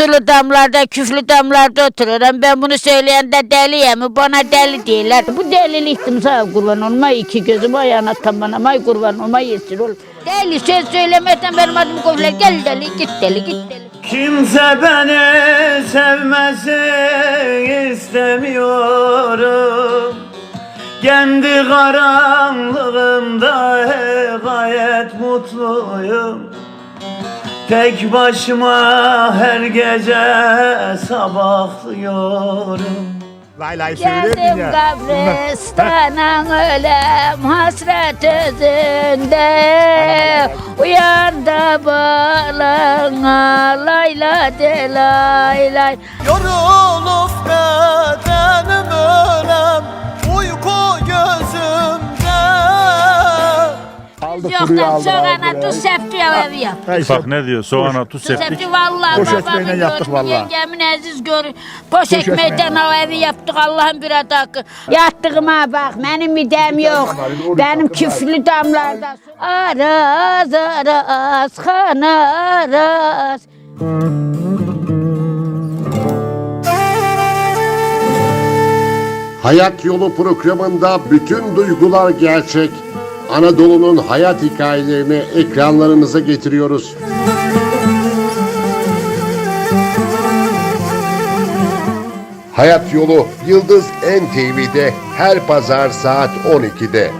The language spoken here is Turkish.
sulu damlarda, küflü damlarda otururum. Ben bunu söyleyen de deliyim. Bana deli diyorlar. Bu deliliktim ol, kurban olma iki gözüm ayağına tabanım ay kurban olma yesin ol. Deli söz söylemezsen benim adım koyular. Gel deli git deli git deli. Kimse beni sevmesin istemiyorum Kendi karanlığımda gayet mutluyum Tek başıma her gece sabahlıyorum Lay lay Geldim ya. kabristana ölem hasret özünde. Uyandı bağlana layla de lay lay. Yorulup Aldı kuruyu Yoktan aldı. soğana tuz septi Hey, Bak ne diyor? Soğana tuz Tuz septik. septi vallahi Poşet ekmeğiyle yaptık görün, vallahi. yengemin aziz görün Poş ekmekten o evi yaptık Allah'ın bir adakı Yattığıma bak benim midem yok Benim küflü damlarda Araz araz kan araz Hayat Yolu programında bütün duygular gerçek. Anadolu'nun hayat hikayelerini ekranlarınıza getiriyoruz. Hayat Yolu Yıldız NTV'de her pazar saat 12'de.